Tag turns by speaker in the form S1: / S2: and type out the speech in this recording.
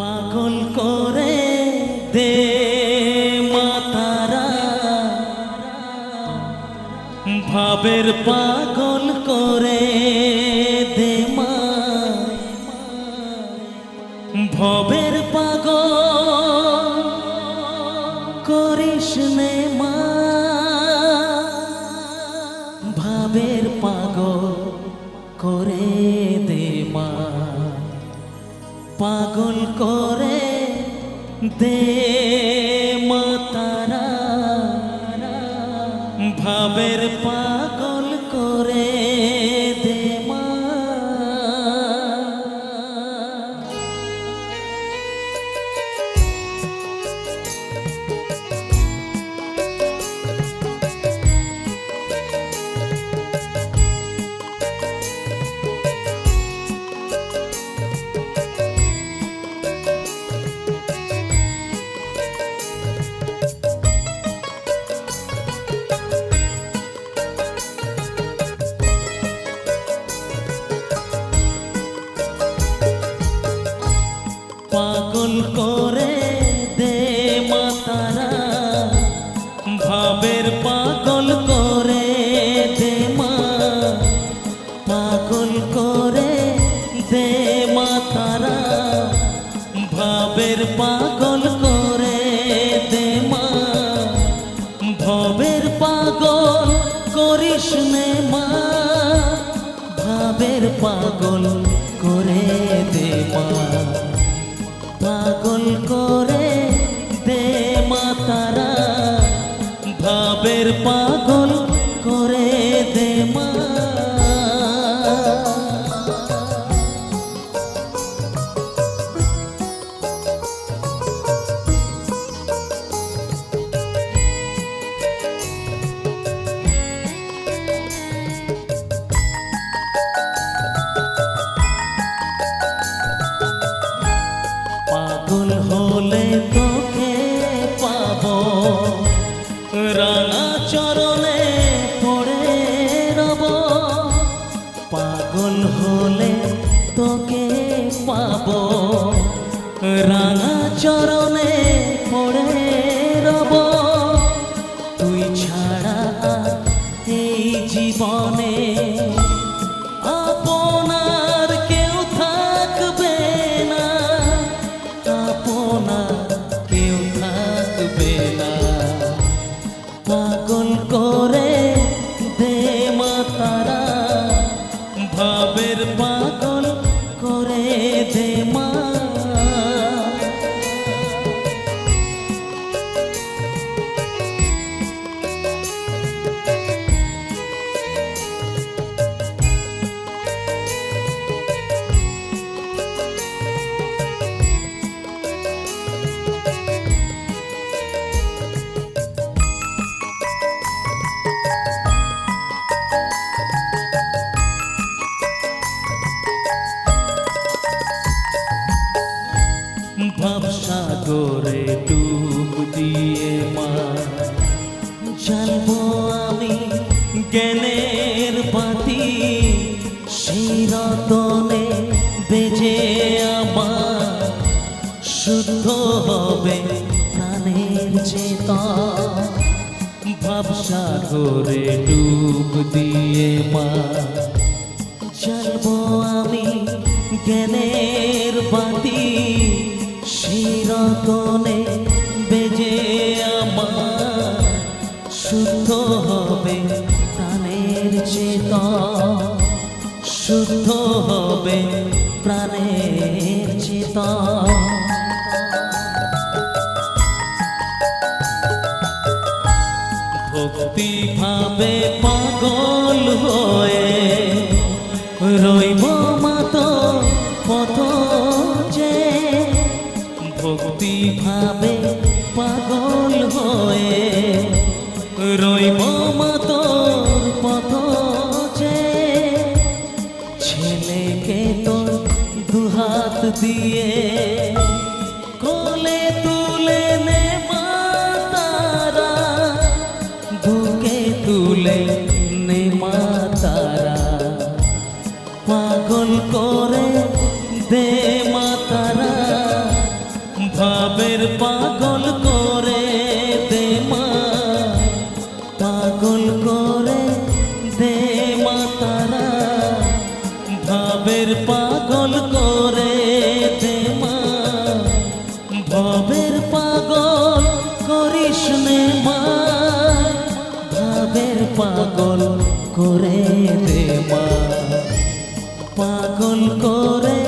S1: পাগল করে দে মাতারা। ভাবের পাগল করে দে ভবের পাগল করিস নে মা। ভাবের পাগল করে পাগল করে দে ভাবের পাগল করে দে মা। ভবের পাগল করিস নে মা। ভাবের পাগল করে দে মা। পাগল করে দে মাতারা ভাবের পাগল করে দে মা। পাগল হলে তোকে পাবো। রাঙা চরণে পড়ে রব। পাগল হলে তোকে পাবো। রাঙা চরণে পড়ে রব। তুই ছাড়া এই জীবনে ভাবসাগরে ডুব দিয়ে মা জানব আমি জ্ঞানের বাতি, সেই রতনে বেজে আমার। শুদ্ধ হবে প্রাণের চেতন। ভাবসাগরে ডুব দিয়ে মা শিরতনে বেজে আমার শুদ্ধ হবে প্রাণের চেতন। শুদ্ধ হবে প্রাণের চেতন। ভক্তি ভাবে পাগল হয়ে রইব মাত রইব মাত পথ ছেলেকে তোর দুহাত দিয়ে কোলে তুলে নে মাতারা, বুকে তুলে নে মাতারা। পাগল করে দে মাতারা, ভাবের পাগল করে ভাবের পাগল করে মা। ভাবের পাগল করিস নে মা। ভাবের পাগল করে দে মা। পাগল করে